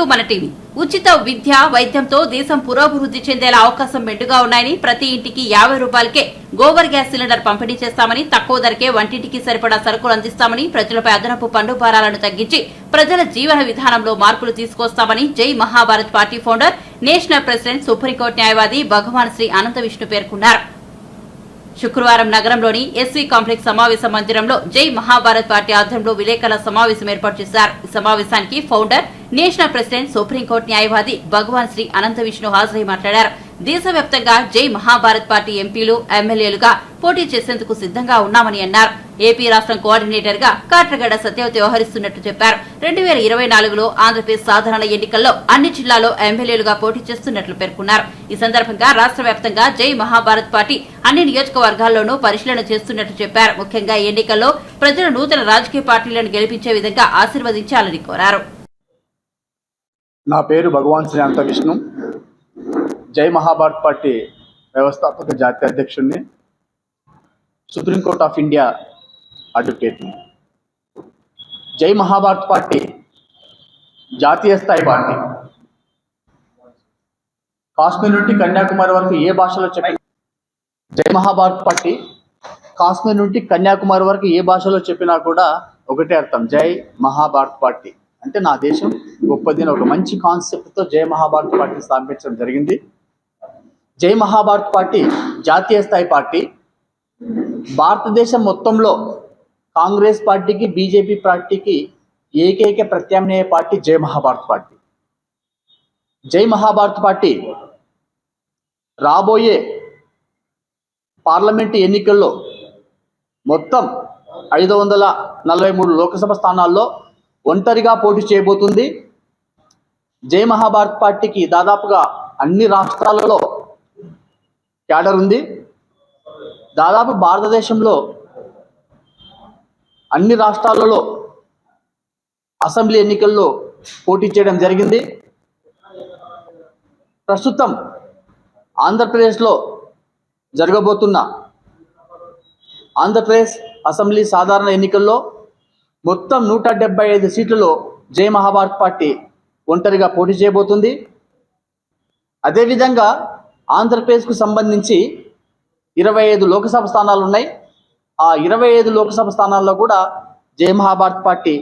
To మన TV. ఉచిత విద్య వైద్యంతో దేశం పురోభివృద్ధి చెందేలా అవకాశం మెండుగా ఉన్నాయని ప్రతి ఇంటికి యాభై రూపాయలకే గోబర్ గ్యాస్ సిలిండర్ పంపిణీ చేస్తామని తక్కువ ధరకే వంటింటికి సరిపడా సరుకులు అందిస్తామని ప్రజలపై అదనపు పన్ను భారాలను తగ్గించి ప్రజల జీవన విధానంలో మార్పులు తీసుకొస్తామని Jai Mahabharat party founder national president supreme court న్యాయవాది భగవాన్ శ్రీ అనంత విష్ణు పేర్కొన్నారు. శుక్రవారం నగరంలోని ఎస్వీ కాంప్లెక్స్ సమావేశ మందిరంలో జై మహాభారత్ పార్టీ ఆధ్వర్యంలో విలేకరుల సమావేశం ఏర్పాటు చేశారు. ఈ సమావేశానికి ఫౌండర్ నేషనల్ ప్రెసిడెంట్ సుప్రీంకోర్టు న్యాయవాది భగవాన్ శ్రీ అనంత విష్ణు హాజరై మాట్లాడారు. దేశవ్యాప్తంగా జై మహాభారత్ పార్టీ ఎంపీలు ఎమ్మెల్యేలుగా పోటీ చేసేందుకు సిద్ధంగా ఉన్నామని అన్నారు. ఏపీ రాష్ట్రం కోఆర్డినేటర్గా కాట్రగడ సత్యవతి వ్యవహరిస్తున్నట్టు చెప్పారు. రెండు వేల ఇరవై నాలుగులో ఆంధ్రప్రదేశ్ సాధారణ ఎన్నికల్లో అన్ని జిల్లాలో ఎమ్మెల్యేలుగా పోటీ చేస్తున్నట్లు పేర్కొన్నారు. ఈ సందర్భంగా రాష్ట్ర వ్యాప్తంగా జై మహాభారత్ పార్టీ అన్ని నియోజకవర్గాల్లోనూ పరిశీలన చేస్తున్నట్టు చెప్పారు. ముఖ్యంగా ఎన్నికల్లో ప్రజలు నూతన రాజకీయ పార్టీలను గెలిపించే విధంగా ఆశీర్వదించాలని కోరారు. నా పేరు భగవాన్ శ్రీ అంత విష్ణు. జై మహాభారత్ పార్టీ వ్యవస్థాపక జాతీయ అధ్యక్షుడిని సుప్రీంకోర్ట్ ఆఫ్ ఇండియా అడ్వకేట్ని. జై మహాభారత్ పార్టీ జాతీయ స్థాయి పార్టీ. కాశ్మీర్ నుండి కన్యాకుమారి వరకు ఏ భాషలో చెప్పిన జై మహాభారత్ పార్టీ కాశ్మీర్ నుండి కన్యాకుమారి వరకు ఏ భాషలో చెప్పినా కూడా ఒకటే అర్థం జై మహాభారత్ పార్టీ. అంటే నా దేశం గొప్పదిన ఒక మంచి కాన్సెప్ట్తో జై మహాభారత్ పార్టీ స్థాపించడం జరిగింది. జై మహాభారత్ పార్టీ జాతీయ స్థాయి పార్టీ. భారతదేశం మొత్తంలో కాంగ్రెస్ పార్టీకి బీజేపీ పార్టీకి ఏకైక ప్రత్యామ్నాయ పార్టీ జై మహాభారత్ పార్టీ. జై మహాభారత్ పార్టీ రాబోయే పార్లమెంటు ఎన్నికల్లో మొత్తం ఐదు వందల నలభై మూడు లోక్సభ స్థానాల్లో ఒంటరిగా పోటీ చేయబోతుంది. జై మహాభారత్ పార్టీకి దాదాపుగా అన్ని రాష్ట్రాలలో క్యాడర్ ఉంది. దాదాపు భారతదేశంలో అన్ని రాష్ట్రాలలో అసెంబ్లీ ఎన్నికల్లో పోటీ చేయడం జరిగింది. ప్రస్తుతం ఆంధ్రప్రదేశ్లో జరగబోతున్న ఆంధ్రప్రదేశ్ అసెంబ్లీ సాధారణ ఎన్నికల్లో మొత్తం నూట డెబ్బై ఐదు సీట్లలో జయ మహాభారత్ పార్టీ ఒంటరిగా పోటీ చేయబోతుంది. అదేవిధంగా ఆంధ్రప్రదేశ్కు సంబంధించి ఇరవై ఐదు లోక్సభ స్థానాలు ఉన్నాయి. ఆ ఇరవై ఐదు లోక్సభ స్థానాల్లో కూడా జయ మహాభారత్ పార్టీ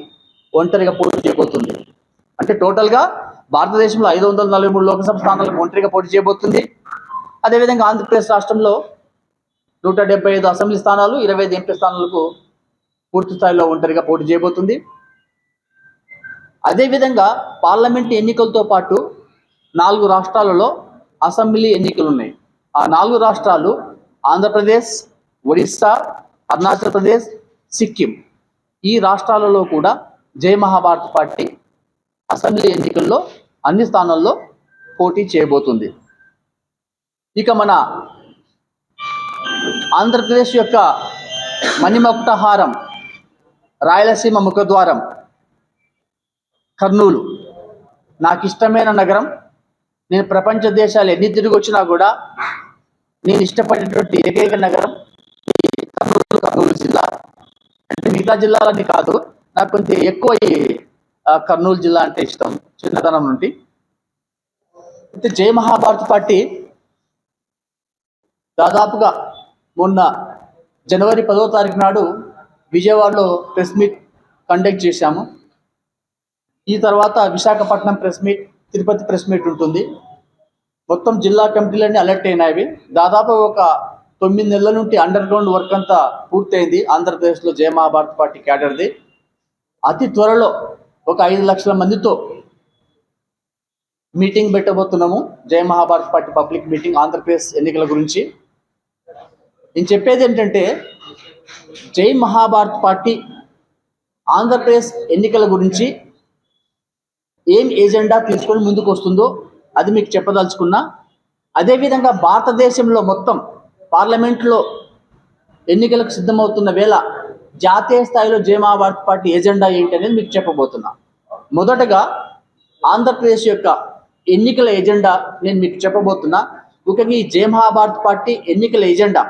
ఒంటరిగా పోటీ చేయబోతుంది. అంటే టోటల్గా భారతదేశంలో ఐదు వందల నలభై మూడు లోక్సభ స్థానాలకు ఒంటరిగా పోటీ చేయబోతుంది. అదేవిధంగా ఆంధ్రప్రదేశ్ రాష్ట్రంలో నూట డెబ్బై ఐదు అసెంబ్లీ స్థానాలు ఇరవై ఐదు ఎంపీ స్థానాలకు పూర్తి స్థాయిలో ఒంటరిగా పోటీ చేయబోతుంది. అదేవిధంగా పార్లమెంట్ ఎన్నికలతో పాటు నాలుగు రాష్ట్రాలలో అసెంబ్లీ ఎన్నికలు ఉన్నాయి ఆ నాలుగు రాష్ట్రాలు ఆంధ్రప్రదేశ్ ఒడిస్సా అరుణాచల్ ప్రదేశ్ సిక్కిం. ఈ రాష్ట్రాలలో కూడా జై మహాభారత్ పార్టీ అసెంబ్లీ ఎన్నికల్లో అన్ని స్థానాల్లో పోటీ చేయబోతుంది. ఇక మన ఆంధ్రప్రదేశ్ యొక్క మణిమక్టహారం రాయలసీమ ముఖద్వారం కర్నూలు. నాకు ఇష్టమైన నగరం నేను ప్రపంచ దేశాలు ఎన్ని తిరిగి వచ్చినా కూడా నేను ఇష్టపడినటువంటి ఏకైక నగరం కర్నూలు కర్నూలు జిల్లా. అంటే మిగతా జిల్లాలన్నీ కాదు నాకు కొంచెం ఎక్కువ కర్నూలు జిల్లా అంటే ఇష్టం చిన్నతనం నుండి. అయితే జయ మహాభారత్ పార్టీ దాదాపుగా మొన్న జనవరి పదో తారీఖు నాడు విజయవాడలో ప్రెస్ మీట్ కండక్ట్ చేశాము. ఈ తర్వాత Visakhapatnam press meet Tirupati press meet ఉంటుంది. మొత్తం జిల్లా కమిటీలన్నీ అలర్ట్ అయినాయి దాదాపు ఒక తొమ్మిది నెలల నుండి అండర్ గ్రౌండ్ వర్క్ అంతా పూర్తయింది. ఆంధ్రప్రదేశ్లో జయ మహాభారత్ పార్టీ క్యాడర్ది. అతి త్వరలో ఒక ఐదు లక్షల మందితో meeting పెట్టబోతున్నాము. Jaya Mahabharat party public meeting Andhra Pradesh ఎన్నికల గురించి. నేను చెప్పేది ఏంటంటే జై మహాభారత్ పార్టీ ఆంధ్రప్రదేశ్ ఎన్నికల గురించి ఏం ఎజెండా తీసుకొని ముందుకు వస్తుందో అది మీకు చెప్పదలుచుకున్నా అదేవిధంగా భారతదేశంలో మొత్తం పార్లమెంట్లో ఎన్నికలకు సిద్ధమవుతున్న వేళ జాతీయ స్థాయిలో జయ మహాభారత్ పార్టీ ఎజెండా ఏంటి అనేది మీకు చెప్పబోతున్నా. మొదటగా ఆంధ్రప్రదేశ్ యొక్క ఎన్నికల ఎజెండా నేను మీకు చెప్పబోతున్నా. ముఖ్యంగా ఈ జయ మహాభారత్ పార్టీ ఎన్నికల ఎజెండా.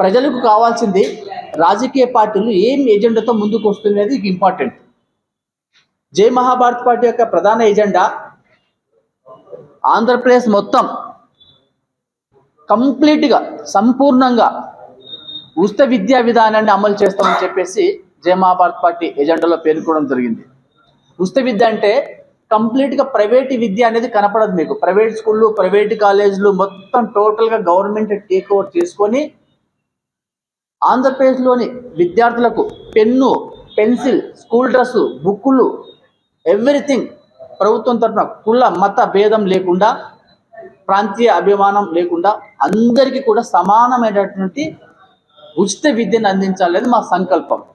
ప్రజలకు కావాల్సింది రాజకీయ పార్టీలు ఏం ఎజెండాతో ముందుకు వస్తున్నది ఇంపార్టెంట్. జై మహాభారత్ పార్టీ యొక్క ప్రధాన ఎజెండా ఆంధ్రప్రదేశ్ మొత్తం కంప్లీట్గా సంపూర్ణంగా ఉచిత విద్యా విధానాన్ని అమలు చేస్తామని చెప్పేసి జయ మహాభారత్ పార్టీ ఎజెండాలో పేర్కోవడం జరిగింది. ఉచిత విద్య అంటే కంప్లీట్గా ప్రైవేట్ విద్య అనేది కనపడదు మీకు. ప్రైవేట్ స్కూళ్ళు ప్రైవేట్ కాలేజీలు మొత్తం టోటల్గా గవర్నమెంట్ టేక్ ఓవర్ చేసుకొని ఆంధ్రప్రదేశ్లోని విద్యార్థులకు పెన్ను పెన్సిల్ స్కూల్ డ్రెస్సు బుక్కులు ఎవ్రీథింగ్ ప్రభుత్వం తరఫున కుల మత భేదం లేకుండా ప్రాంతీయ అభిమానం లేకుండా అందరికీ కూడా సమానమైనటువంటి ఉచిత విద్యను అందించాలనేది మా సంకల్పం.